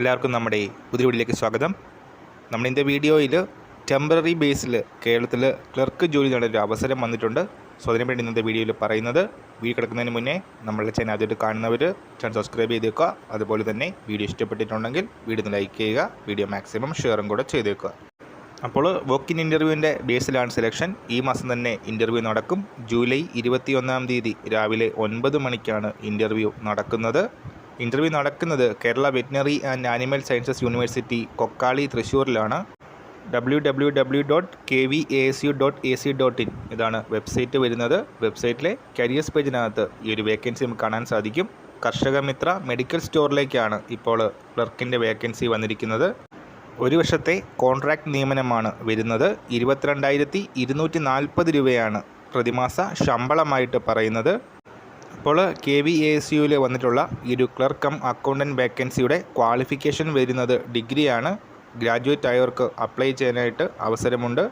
എല്ലാവർക്കും നമ്മുടെ പുതിയ വീഡിയോയിലേക്ക് സ്വാഗതം. നമ്മൾ ഇന്നത്തെ വീഡിയോയിൽ ടെമ്പററി ബേസിൽ കേരളത്തിൽ ക്ലർക്ക് ജോലി നേടാൻ ഒരു അവസരം വന്നിട്ടുണ്ട്. സോ അതിനുവേണ്ടി ഇന്നത്തെ വീഡിയോയിൽ പറയുന്നത് വീഡിയോ കിടക്കുന്നതിന് മുന്നേ നമ്മളുടെ ചാനൽ ആദ്യമായിട്ട് കാണുന്നവർ ചാനൽ സബ്സ്ക്രൈബ് ചെയ്തേക്കുക. അതുപോലെ തന്നെ വീഡിയോ ഇഷ്ടപ്പെട്ടിട്ടുണ്ടെങ്കിൽ വീഡിയോ ലൈക്ക് ചെയ്യുക. വീഡിയോ മാക്സിമം ഷെയറും കൂടെ ചെയ്തേക്കുക. അപ്പോൾ വോക്കിൻ ഇന്റർവ്യൂവിന്റെ ബേസിലാണ് സെലക്ഷൻ ഈ മാസം തന്നെ ഇന്റർവ്യൂ നടക്കും. ജൂലൈ ഇരുപത്തി ഒന്നാം തീയതി രാവിലെ ഒൻപത് മണിക്കാണ് ഇന്റർവ്യൂ നടക്കുന്നത്. ഇന്റർവ്യൂ നടക്കുന്നത് Kerala veterinary and animal sciences university Kokkalai തൃശ്ശൂരിലാണ്. W W W dot K V A S U dot A C dot in ഇതാണ് വെബ്സൈറ്റ് വരുന്നത്. വെബ്സൈറ്റിലെ കരിയേഴ്സ് പേജിനകത്ത് ഈ ഒരു വേക്കൻസി നമുക്ക് കാണാൻ സാധിക്കും. കർഷക മിത്ര മെഡിക്കൽ സ്റ്റോറിലേക്കാണ് ഇപ്പോൾ ക്ലർക്കിന്റെ വേക്കൻസി വന്നിരിക്കുന്നത്. ഒരു വർഷത്തെ കോൺട്രാക്ട് നിയമനമാണ് വരുന്നത്. ഇരുപത്തിരണ്ടായിരത്തി ഇരുന്നൂറ്റി നാൽപ്പത് രൂപയാണ് പ്രതിമാസ ശമ്പളമായിട്ട് പറയുന്നത്. അപ്പോൾ കെ വി എ എസ് യുവിൽ വന്നിട്ടുള്ള ഒരു ക്ലർക്ക് അക്കൗണ്ടന്റ് വേക്കൻസിയുടെ ക്വാളിഫിക്കേഷൻ വരുന്നത് ഡിഗ്രിയാണ്. ഗ്രാജുവേറ്റ് ആയവർക്ക് അപ്ലൈ ചെയ്യാനായിട്ട് അവസരമുണ്ട്.